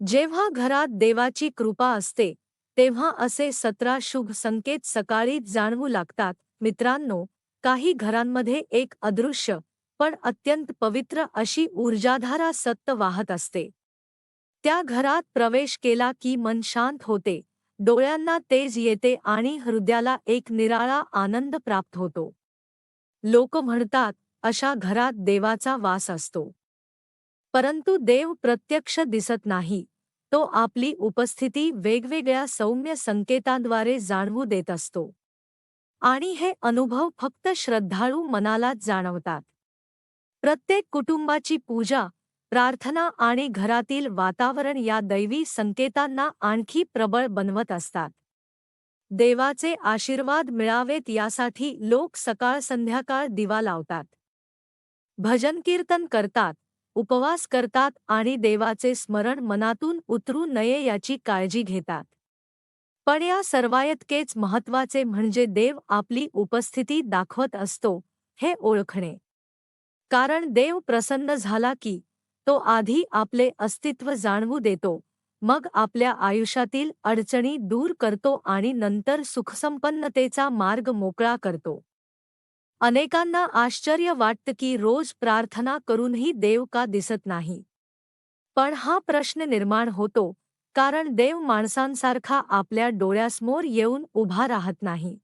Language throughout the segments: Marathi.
जेव्हा घरात देवाची कृपा असते तेव्हा असे सतरा शुभ संकेत सकाळीच जाणवू लागतात. मित्रांनो काही घरांमध्ये एक अदृश्य पण अत्यंत पवित्र अशी ऊर्जाधारा सत्त वाहत असते. त्या घरात प्रवेश केला की मन शांत होते डोळ्यांना तेज येते आणि हृदयाला एक निराळा आनंद प्राप्त होतो. लोक म्हणतात अशा घरात देवाचा वास असतो. परंतु देव प्रत्यक्ष दिसत नाही. तो आपली उपस्थिती वेगवेगळ्या सौम्य संकेतांद्वारे जाणवू देत असतो. आणि हे अनुभव फक्त श्रद्धाळू मनालाच जाणवतात. प्रत्येक कुटुंबाची पूजा प्रार्थना आणि घरातील वातावरण या दैवी संकेतांना आणखी प्रबळ बनवत असतात. देवाचे आशीर्वाद मिळावेत यासाठी लोक सकाळ संध्याकाळ दिवा लावतात. भजन कीर्तन करतात. उपवास करतात आणि देवाचे स्मरण मनातून उतरू नये याची काळजी घेतात. पण या सर्वायतकेच महत्त्वाचे म्हणजे देव आपली उपस्थिती दाखवत असतो हे ओळखणे. कारण देव प्रसन्न झाला की तो आधी आपले अस्तित्व जाणवू देतो मग आपल्या आयुष्यातील अडचणी दूर करतो आणि नंतर सुखसंपन्नतेचा मार्ग मोकळा करतो. अनेकांना आश्चर्य वाटतं की रोज प्रार्थना करूनही देव का दिसत नाही. पण हा प्रश्न निर्माण होतो कारण देव माणसांसारखा आपल्या डोळ्यासमोर येऊन उभा राहत नाही.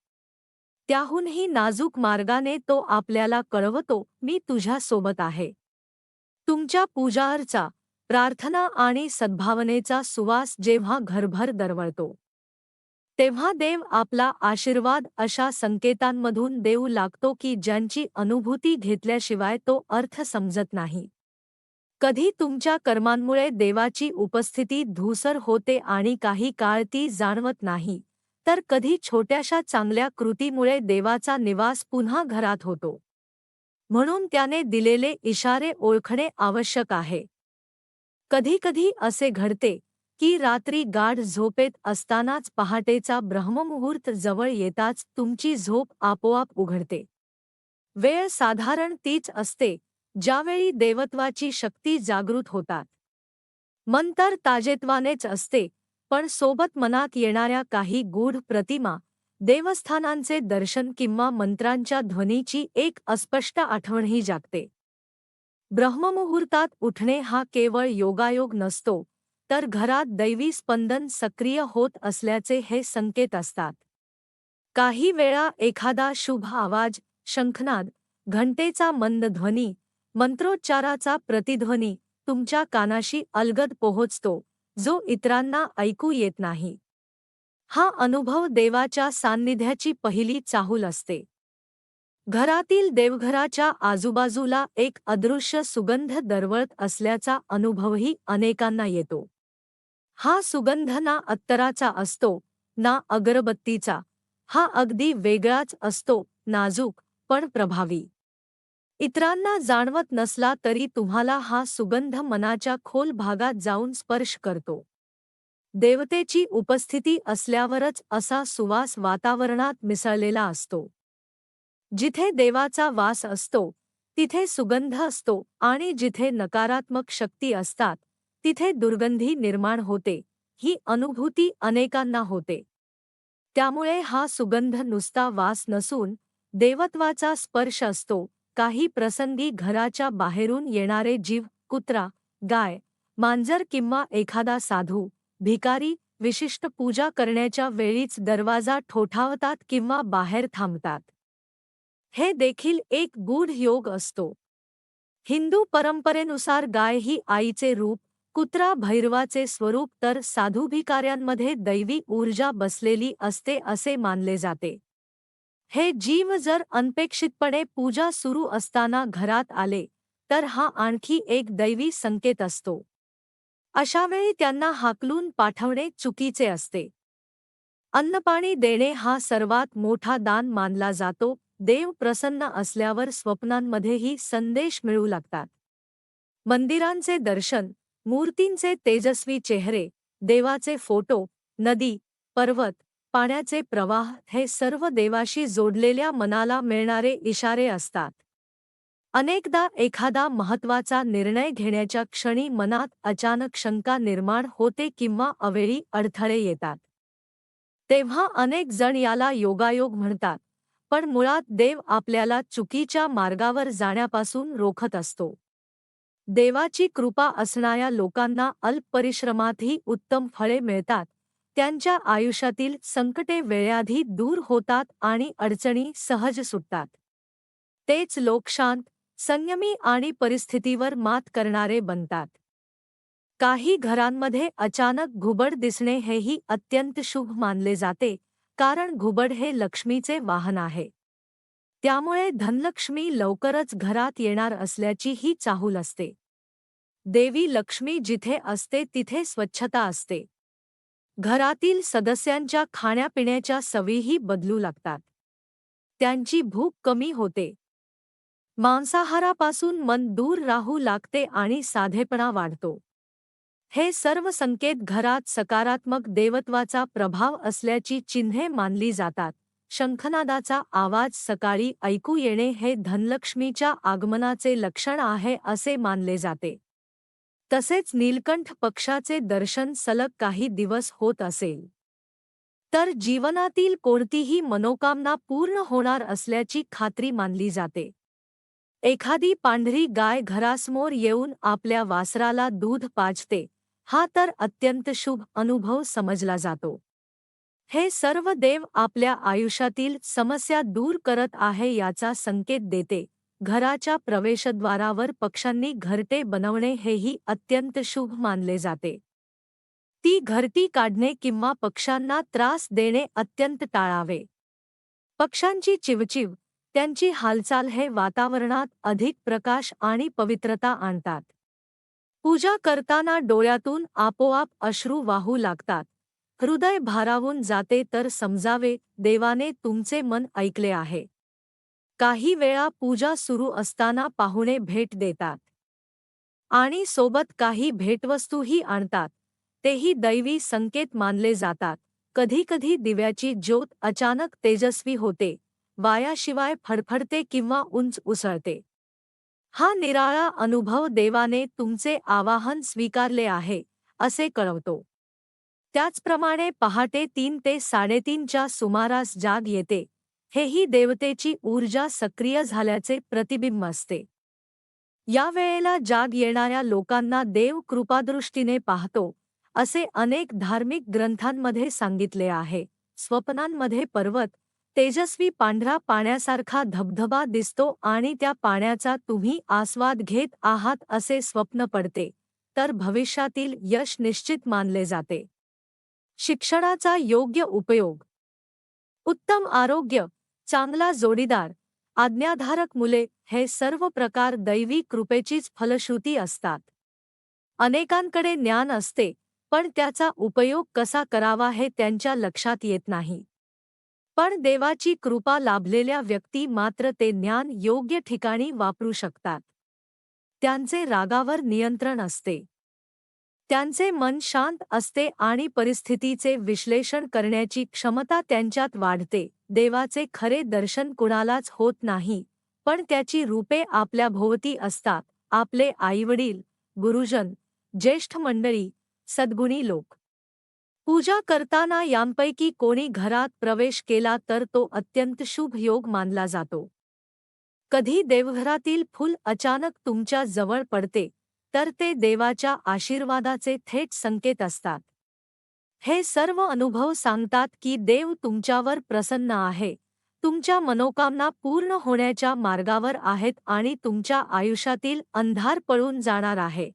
त्याहूनही नाजूक मार्गाने तो आपल्याला कळवतो मी तुझ्या सोबत आहे. तुमच्या पूजार्चा प्रार्थना आणि सद्भावनेचा सुवास जेव्हा घरभर दरवळतो. तेव्हा देव आपला आशीर्वाद अशा संकेतांमधून देऊ लागतो की ज्यांची अनुभूती घेतल्याशिवाय तो अर्थ समजत नाही. कधी तुमच्या कर्मांमुळे देवाची उपस्थिती धूसर होते आणि काही काळ ती जाणवत नाही तर कधी छोट्याशा चांगल्या कृतीमुळे देवाचा निवास पुन्हा घरात होतो. म्हणून त्याने दिलेले इशारे ओळखणे आवश्यक आहे. कधीकधी असे घडते की रात्री गाढ झोपेत असतानाच पहाटेचा ब्रह्ममुहूर्त जवळ येताच तुमची झोप आपोआप उघडते. वेळ साधारण तीच असते ज्यावेळी देवत्वाची शक्ती जागृत होतात. मन तर ताजेत्वानेच असते पण सोबत मनात येणाऱ्या काही गूढ प्रतिमा देवस्थानांचे दर्शन किंवा मंत्रांच्या ध्वनीची एक अस्पष्ट आठवणही जागते. ब्रह्ममुहूर्तात उठणे हा केवळ योगायोग नसतो तर घरात दैवी स्पंदन सक्रिय होत असल्याचे हे संकेत असतात. काही वेळा एखादा शुभ आवाज शंखनाद घंटेचा मंद ध्वनी मंत्रोच्चाराचा प्रतिध्वनी तुमच्या कानाशी अलगद पोहोचतो जो इतरांना ऐकू येत नाही. हा अनुभव देवाच्या सान्निध्याची पहिली चाहूल असते. घरातील देवघराच्या आजूबाजूला एक अदृश्य सुगंध दरवळत असल्याचा अनुभवही अनेकांना येतो. हा सुगंध ना अत्तराचा असतो ना अगरबत्तीचा. हा अगदी वेगळाच असतो नाजूक पण प्रभावी. इतरांना जाणवत नसला तरी तुम्हाला हा सुगंध मनाच्या खोल भागात जाऊन स्पर्श करतो. देवतेची उपस्थिती असल्यावरच असा सुवास वातावरणात मिसळलेला असतो. जिथे देवाचा वास असतो तिथे सुगंध असतो आणि जिथे नकारात्मक शक्ती असतात तिथे दुर्गंधी निर्माण होते. ही अनुभूती अनेकांना होते. त्यामुळे हा सुगंध नुसता वास नसून देवत्वाचा स्पर्श असतो. काही प्रसंगी घराच्या बाहेरून येणारे जीव कुत्रा गाय मांजर किंवा एखादा साधू भिकारी विशिष्ट पूजा करण्याच्या वेळीच दरवाजा ठोठावतात किंवा बाहेर थांबतात. हे देखील एक गूढ योग असतो. हिंदू परंपरेनुसार गाय ही आईचे रूप कुत्रा भैरवाचे स्वरूप तर साधुभिकाऱ्यांमध्ये दैवी ऊर्जा बसलेली असते असे मानले जाते. हे जीव जर अनपेक्षितपणे पूजा सुरू असताना घरात आले तर हा आणखी एक दैवी संकेत असतो. अशावेळी त्यांना हाकलून पाठवणे चुकीचे असते. अन्नपाणी देणे हा सर्वात मोठा दान मानला जातो देव प्रसन्न असल्यावर स्वप्नांमध्येही संदेश मिळू लागतात. मंदिरांचे दर्शन मूर्तींचे तेजस्वी चेहरे देवाचे फोटो नदी पर्वत पाण्याचे प्रवाह हे सर्व देवाशी जोडलेल्या मनाला मिळणारे इशारे असतात. अनेकदा एखादा महत्त्वाचा निर्णय घेण्याच्या क्षणी मनात अचानक शंका निर्माण होते किंवा अवेळी अडथळे येतात. तेव्हा अनेक जण याला योगायोग म्हणतात पण मुळात देव आपल्याला चुकीच्या मार्गावर जाण्यापासून रोखत असतो. देवाची कृपा असणाऱ्या लोकांना अल्प परिश्रमातही उत्तम फळे मिळतात. त्यांच्या आयुष्यातील संकटे वेळेआधी दूर होतात आणि अडचणी सहज सुटतात. तेच लोक शांत संयमी आणि परिस्थितीवर मात करणारे बनतात. काही घरांमध्ये अचानक घुबड दिसणे हेही अत्यंत शुभ मानले जाते कारण घुबड हे लक्ष्मीचे वाहन आहे. त्यामुळे धनलक्ष्मी लवकरच घरात येणार असल्याची ही चाहूल असते. देवी लक्ष्मी जिथे असते तिथे स्वच्छता असते. घरातील सदस्यांच्या खाण्यापिण्याच्या सवयीही बदलू लागतात. त्यांची भूक कमी होते. मांसाहारापासून मन दूर राहू लागते आणि साधेपणा वाढतो. हे सर्व संकेत घरात सकारात्मक देवत्वाचा प्रभाव असल्याची चिन्हे मानली जातात. शंखनादाचा आवाज सकाळी ऐकू येणे हे धनलक्ष्मीच्या आगमनाचे लक्षण आहे असे मानले जाते. तसेच नीलकंठ पक्षाचे दर्शन सलग काही दिवस होत असेल. तर जीवनातील कोणतीही मनोकामना पूर्ण होणार असल्याची खात्री मानली जाते. एखादी पांढरी गाय घरासमोर येऊन आपल्या वासराला दूध पाजते हा तर अत्यंत शुभ अनुभव समजला जातो. हे सर्व देव आपल्या आयुष्यातील समस्या दूर करत आहे याचा संकेत देते. घराच्या प्रवेशद्वारावर पक्ष्यांनी घरटे बनवणे हेही अत्यंत शुभ मानले जाते. ती घरटी काढणे किंवा पक्ष्यांना त्रास देणे अत्यंत टाळावे. पक्ष्यांची चिवचिव त्यांची हालचाल हे वातावरणात अधिक प्रकाश आणि पवित्रता आणतात. पूजा करताना डोळ्यातून आपोआप अश्रू वाहू लागतात. हृदय भारावून जाते तर समजावे देवाने तुमचे मन ऐकले आहे. काही वेळा पूजा सुरू असताना पाहुणे भेट देतात. आणि सोबत काही भेटवस्तूही आणतात. तेही दैवी संकेत मानले जातात. कधीकधी दिव्याची ज्योत अचानक तेजस्वी होते. वायाशिवाय फडफडते किंवा उंच उसळते. हा निराळा अनुभव देवाने तुमचे आवाहन स्वीकारले आहे असे कळवतो. त्याचप्रमाणे पहाटे तीन ते साडेतीनच्या सुमारास जाग येते. हेही देवतेची ऊर्जा सक्रिय झाल्याचे प्रतिबिंब असते. या वेळेला जाग येणाऱ्या लोकांना देव कृपादृष्टीने पाहतो असे अनेक धार्मिक ग्रंथांमध्ये सांगितले आहे. स्वप्नांमध्ये पर्वत तेजस्वी पांढरा पाण्यासारखा धबधबा दिसतो आणि त्या पाण्याचा तुम्ही आस्वाद घेत आहात असे स्वप्न पडते तर भविष्यातील यश निश्चित मानले जाते. शिक्षणाचा योग्य उपयोग. उत्तम आरोग्य चांगला जोडीदार आज्ञाधारक मुले हे सर्व प्रकार दैवी कृपेचीच फलश्रुती असतात. अनेकांकडे ज्ञान असते पण त्याचा उपयोग कसा करावा हे त्यांच्या लक्षात येत नाही. पण देवाची कृपा लाभलेल्या व्यक्ती मात्र ते ज्ञान योग्य ठिकाणी वापरू शकतात. त्यांचे रागावर नियंत्रण असते. त्यांचे मन शांत असते आणि परिस्थितीचे विश्लेषण करण्याची क्षमता त्यांच्यात वाढते. देवाचे खरे दर्शन कुणालाच होत नाही पण त्याची रूपे आपल्या भोवती असतात. आपले आईवडील गुरुजन ज्येष्ठ मंडळी सद्गुणी लोक. पूजा करताना यांपैकी कोणी घरात प्रवेश केला तर तो अत्यंत शुभ योग मानला जातो. कधी देवघरातील फूल अचानक तुमच्या जवळ पडते तर ते देवाच्या आशीर्वादाचे थेट संकेत असतात. हे सर्व अनुभव सांगतात की देव तुमच्यावर प्रसन्न आहे. तुमच्या मनोकामना पूर्ण होण्याच्या मार्गावर आहेत आणि तुमच्या आयुष्यातील अंधार पळून जाणार आहे.